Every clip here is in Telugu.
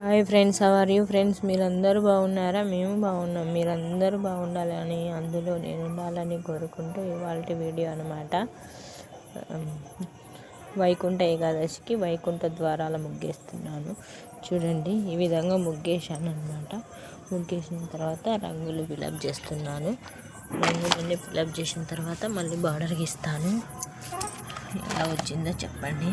Hi friends how are you friends? మీరందరూ బాగున్నారా? మేము బాగున్నాం. మీరందరూ బాగుండాలని అందులో నేను ఉండాలని కోరుకుంటూ ఇవాళ వీడియో అనమాట వైకుంఠ ఏకాదశికి వైకుంఠ ద్వారాల ముగ్గేస్తున్నాను. చూడండి ఈ విధంగా ముగ్గేశాను అనమాట ముగ్గేసిన తర్వాత రంగులు ఫిలప్ చేస్తున్నాను. రంగులన్నీ ఫిలప్ చేసిన తర్వాత మళ్ళీ బార్డర్ ఇస్తాను. ఎలా వచ్చిందో చెప్పండి.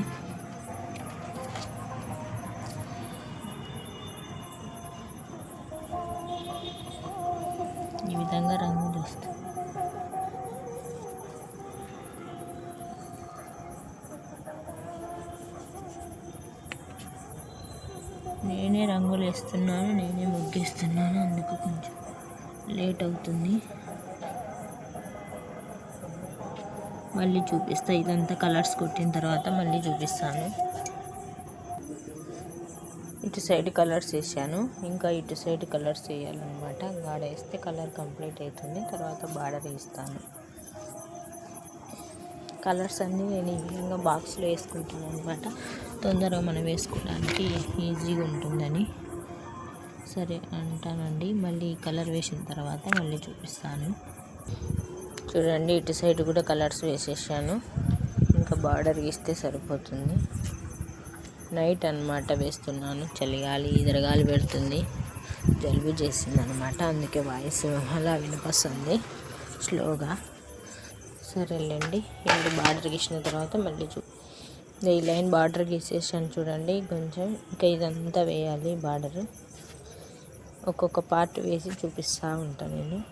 ఈ విధంగా రంగులు వస్తాయి నేనే రంగులు వేస్తున్నాను నేనే ముగ్గేస్తున్నాను అందుకు కొంచెం లేట్ అవుతుంది. మళ్ళీ చూపిస్తా ఇదంతా కలర్స్ కొట్టిన తర్వాత మళ్ళీ చూపిస్తాను. ఇటు సైడ్ కలర్స్ వేసాను. ఇంకా ఇటు సైడ్ కలర్స్ వేయాలన్నమాట. గాడ వేస్తే కలర్ కంప్లీట్ అవుతుంది తర్వాత బార్డర్ వేస్తాను. కలర్స్ అన్నీ నేను ఈ విధంగా బాక్స్లో వేసుకుంటాను అనమాట తొందరగా మనం వేసుకోవడానికి ఈజీగా ఉంటుందని. సరే అంటానండి. మళ్ళీ కలర్ వేసిన తర్వాత మళ్ళీ చూపిస్తాను. చూడండి ఇటు సైడ్ కూడా కలర్స్ వేసేసాను. ఇంకా బార్డర్ గీస్తే సరిపోతుంది. నైట్ అనమాట వేస్తున్నాను. చలిగాలి ఇదరగాలి పెడుతుంది. జలుబు చేసింది అనమాట అందుకే వాయిస్ అలా వినిపిస్తుంది. స్లోగా. సరేలేండి. ఇప్పుడు బార్డర్ గీసిన తర్వాత మళ్ళీ చూ ఈ లైన్ బార్డర్ గీసేసాను చూడండి. కొంచెం ఇంకా ఇదంతా వేయాలి బార్డర్. ఒక్కొక్క పార్ట్ వేసి చూపిస్తూ ఉంటాను నేను.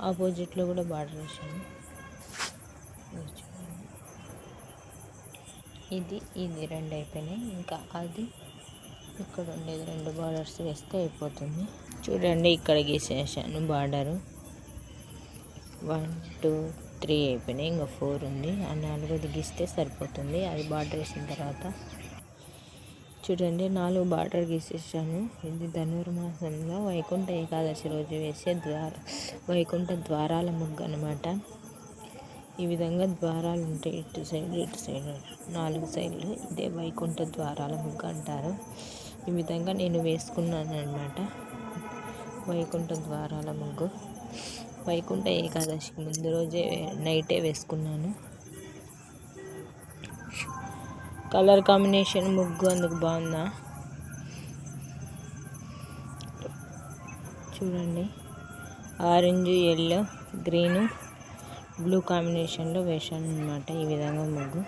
ఆపోజిట్లో కూడా బార్డర్ వేసాను ఇది ఇది రెండు అయిపోయినాయి. ఇంకా అది ఇక్కడ ఉండేది రెండు బార్డర్స్ వేస్తే అయిపోతుంది. చూడండి ఇక్కడ గీసేసాను బార్డరు వన్ టూ త్రీ అయిపోయినాయి. ఇంకా ఫోర్ ఉంది. ఆ నాలుగోది గీస్తే సరిపోతుంది. అది బార్డర్ వేసిన తర్వాత. చూడండి నాలుగు బార్డర్ గీసేసాను. ఇది ధనుర్మాసంలో వైకుంఠ ఏకాదశి రోజు వేసే ద్వార వైకుంఠ ద్వారాల ముగ్గు అనమాట ఈ విధంగా ద్వారాలు ఉంటాయి. ఇటు సైడ్ ఇటు సైడ్ నాలుగు సైడ్లు ఇదే వైకుంఠ ద్వారాల ముగ్గు అంటారు. ఈ విధంగా నేను వేసుకున్నాను అనమాట వైకుంఠ ద్వారాల ముగ్గు. వైకుంఠ ఏకాదశికి ముందు రోజే నైటే వేసుకున్నాను. కలర్ కాంబినేషన్ ముగ్గు అందుకు బాగుందా? చూడండి. ఆరెంజ్ ఎల్లో గ్రీను బ్లూ కాంబినేషన్లో వేసాను అనమాట ఈ విధంగా ముగ్గు.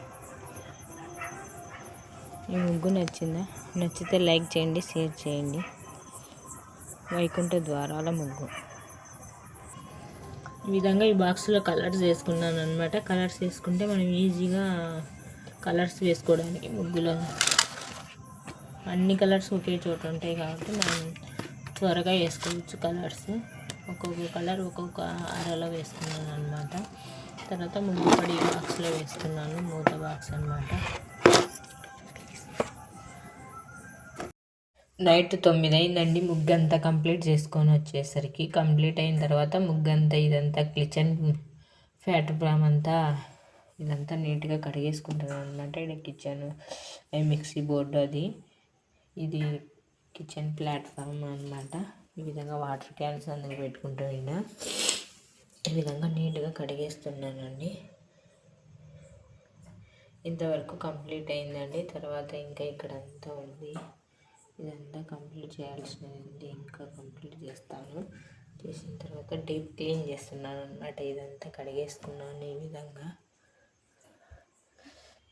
ఈ ముగ్గు నచ్చిందా? నచ్చితే లైక్ చేయండి షేర్ చేయండి. వైకుంఠ ద్వారాల ముగ్గు. ఈ విధంగా ఈ బాక్స్లో కలర్స్ వేసుకున్నాను అనమాట కలర్స్ వేసుకుంటే మనం ఈజీగా కలర్స్ వేసుకోవడానికి ముగ్గులో అన్ని కలర్స్ ఒకే చోట ఉంటాయి కాబట్టి మనం త్వరగా వేసుకోవచ్చు కలర్స్. ఒక్కొక్క కలర్ ఒక్కొక్క అరలో వేసుకున్నాను అనమాట తర్వాత ముగ్గు పడి బాక్స్లో వేస్తున్నాను మూత బాక్స్ అనమాట నైట్ తొమ్మిది అయిందండి ముగ్గు అంతా కంప్లీట్ చేసుకొని వచ్చేసరికి. కంప్లీట్ అయిన తర్వాత ముగ్గు అంతా ఇదంతా కిచెన్ ఫ్యాట్ బ్రామ్ అంతా ఇదంతా నీట్గా కడిగేసుకుంటాను అనమాట ఇక్కడ కిచెన్ మిక్సీ బోర్డు అది. ఇది కిచెన్ ప్లాట్ఫామ్ అనమాట ఈ విధంగా వాటర్ క్యాన్స్ అందుకు పెట్టుకుంటూ ఈ విధంగా నీట్గా కడిగేస్తున్నానండి. ఇంతవరకు కంప్లీట్ అయిందండి. తర్వాత ఇంకా ఇక్కడ అంతా ఉంది. ఇదంతా కంప్లీట్ చేయాల్సినది ఇంకా కంప్లీట్ చేస్తాను. చేసిన తర్వాత డీప్ క్లీన్ చేస్తున్నాను అనమాట ఇదంతా కడిగేసుకున్నాను ఈ విధంగా.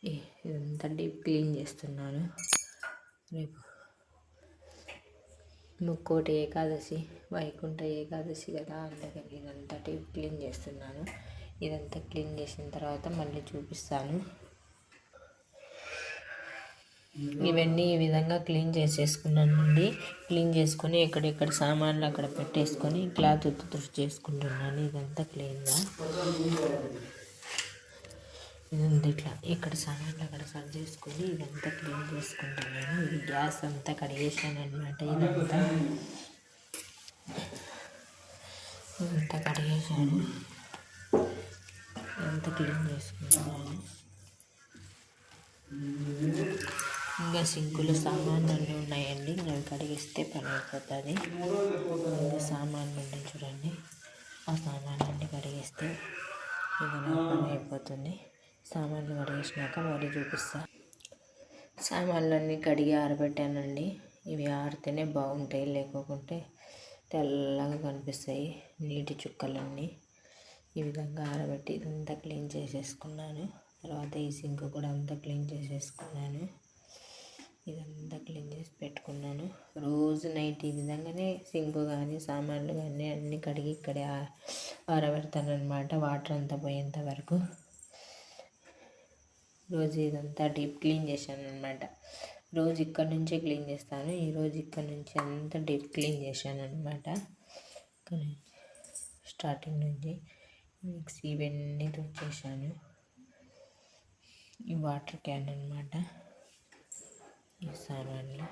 ఇదంతా డీప్ క్లీన్ చేస్తున్నాను. రేపు ముక్కోటి ఏకాదశి వైకుంఠ ఏకాదశి కదా అందుకని ఇదంతా క్లీన్ చేస్తున్నాను. ఇదంతా క్లీన్ చేసిన తర్వాత మళ్ళీ చూపిస్తాను. ఇవన్నీ ఈ విధంగా క్లీన్ చేసేసుకున్నానండి క్లీన్ చేసుకొని ఎక్కడెక్కడ సామాన్లు అక్కడ పెట్టేసుకొని క్లాత్ ఉత్తు చేసుకుంటున్నాను. ఇదంతా క్లీన్గా. ఉంది ఇట్లా ఇక్కడ సామాన్లు అక్కడ సరి చేసుకొని ఇదంతా క్లీన్ చేసుకుంటున్నాను ఇది గ్యాస్ అంతా కడిగేసాను అనమాట ఇదంతా. ఇదంతా కడిగేసాను. ఇదంతా క్లీన్ చేసుకుంటాను ఇంకా సింకులు సామాన్లు అన్నీ ఉన్నాయండి అవి కడిగిస్తే పని అయిపోతుంది. ఇంకా సామాన్లు ఉన్నాయి చూడండి. ఆ సామాన్లన్నీ కడిగిస్తే ఇంకా పని అయిపోతుంది. సామాన్లు కడిగేసినాక మరి చూపిస్తా. సామాన్లన్నీ కడిగి ఆరబెట్టానండి. ఇవి ఆరితేనే బాగుంటాయి లేకుంటే తెల్లగా కనిపిస్తాయి నీటి చుక్కలన్నీ. ఈ విధంగా ఆరబెట్టి ఇదంతా క్లీన్ చేసేసుకున్నాను. తర్వాత ఈ సింక్ కూడా అంతా క్లీన్ చేసేసుకున్నాను. ఇదంతా క్లీన్ చేసి పెట్టుకున్నాను. రోజు నైట్ ఈ విధంగానే సింక్ కానీ సామాన్లు కానీ అన్నీ కడిగి ఇక్కడే ఆరబెడతాను అనమాట వాటర్ అంతా పోయేంత వరకు. రోజు ఇదంతా డీప్ క్లీన్ చేశాను అనమాట రోజు ఇక్కడ నుంచే క్లీన్ చేస్తాను. ఈరోజు ఇక్కడ నుంచి అంతా డీప్ క్లీన్ చేశాను అనమాట స్టార్టింగ్ నుంచి మిక్సీ ఇవన్నీ తెచ్చేసాను ఈ వాటర్ క్యాన్ అనమాట ఈ సామాన్లు.